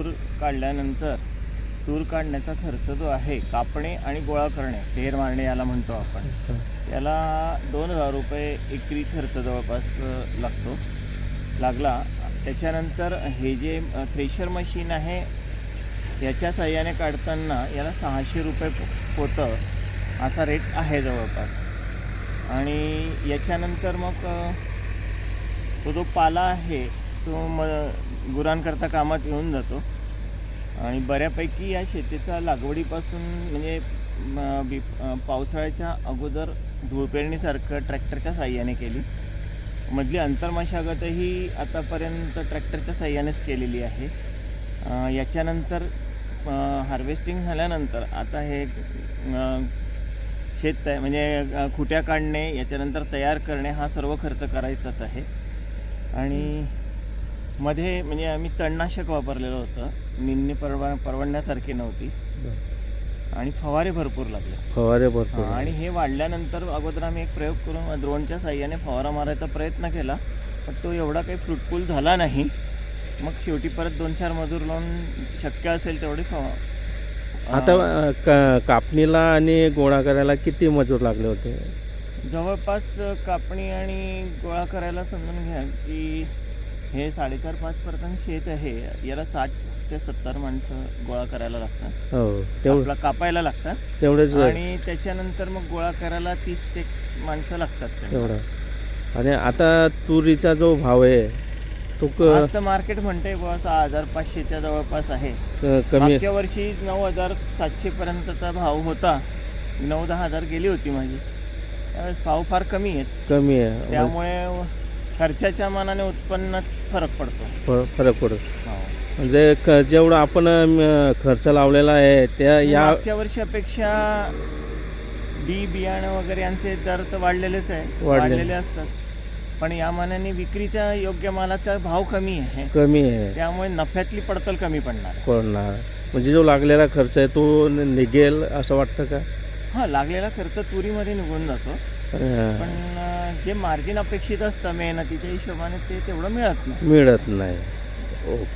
तूर काढल्यानंतर तूर काढण्याचा खर्च जो आहे कापणे आणि गोळा करणे ढेर मारणे याला म्हणतो आपण. याला दोन हजार रुपये एकरी खर्च जवळपास लागतो. लागला. त्याच्यानंतर हे जे थ्रेशर मशीन आहे याच्या सहाय्याने काढताना याला सहाशे रुपये होतं असा रेट आहे जवळपास. आणि याच्यानंतर मग तो जो पाला आहे तो म गुरांकरता कामात येऊन जातो. आणि बऱ्यापैकी या शेतीचा लागवडीपासून म्हणजे बी पावसाळ्याच्या अगोदर धुळपेरणीसारखं ट्रॅक्टरच्या साह्याने केली. मधली अंतर्मशागतही आतापर्यंत ट्रॅक्टरच्या साह्यानेच केलेली आहे. याच्यानंतर हार्वेस्टिंग झाल्यानंतर आता हे शेत तया म्हणजे खुट्या काढणे याच्यानंतर तयार करणे हा सर्व खर्च करायचाच आहे. आणि मध्ये म्हणजे आम्ही तणनाशक वापरलेलं होतं. निन्नी परवा परवडण्यासारखी नव्हती. आणि फवारे भरपूर लागले. फवारे भरपूर आणि हे वाढल्यानंतर अगोदर आम्ही एक प्रयोग करून ड्रोनच्या साह्याने फवारा मारायचा प्रयत्न केला. पण तो एवढा काही फ्रुटफुल झाला नाही. मग शेवटी परत दोन चार मजूर लावून शक्य असेल तेवढी फवा आता का- कापणीला आणि गोळा करायला किती मजूर लागले होते? जवळपास कापणी आणि गोळा करायला समजून घ्या की हे साडेचार पाच पर्यंत शेत आहे. याला साठ ते सत्तर माणसं गोळा करायला लागतात. हो तेवढं आपला कापायला लागतात. तेवढेच आणि त्याच्यानंतर मग गोळा करायला तीस ते माणसं लागतात. तेवढं. आणि आता तुरीचा जो भाव आहे तो क- आज तर मार्केट म्हणते बुवा सहा हजार पाचशेच्या जवळपास आहे. क- कमी मागच्या वर्षी नऊ हजार सातशे पर्यंतचा भाव होता. नऊ दहा हजार गेली होती माझी. त्यावेळेस भाव फार कमी आहेत. कमी आहे. त्यामुळे खर्चाच्या मानाने उत्पन्नात फरक पडतो. फ- फरक पडत. म्हणजे क- जेवढं आपण खर्च लावलेला आहे त्या या मागच्या वर्षापेक्षा बी बियाणं वगैरे यांचे दर तर वाढलेलेच आहे. वाढले. वाढलेले असतात. पण या मानाने विक्रीच्या योग्य मालाचा भाव कमी आहे. कमी आहे. त्यामुळे नफ्यातली पडतल कमी पडणार. आहे. पडणार. म्हणजे जो लागलेला खर्च आहे तो नि- निघेल असं वाटतं का? हा लागलेला खर्च तुरीमध्ये निघून जातो. अं, पण अं, जे मार्जिन अपेक्षित असतं मेहनतीच्या हिशोबाने ते तेवढं मिळत नाही. मिळत नाही. ओके.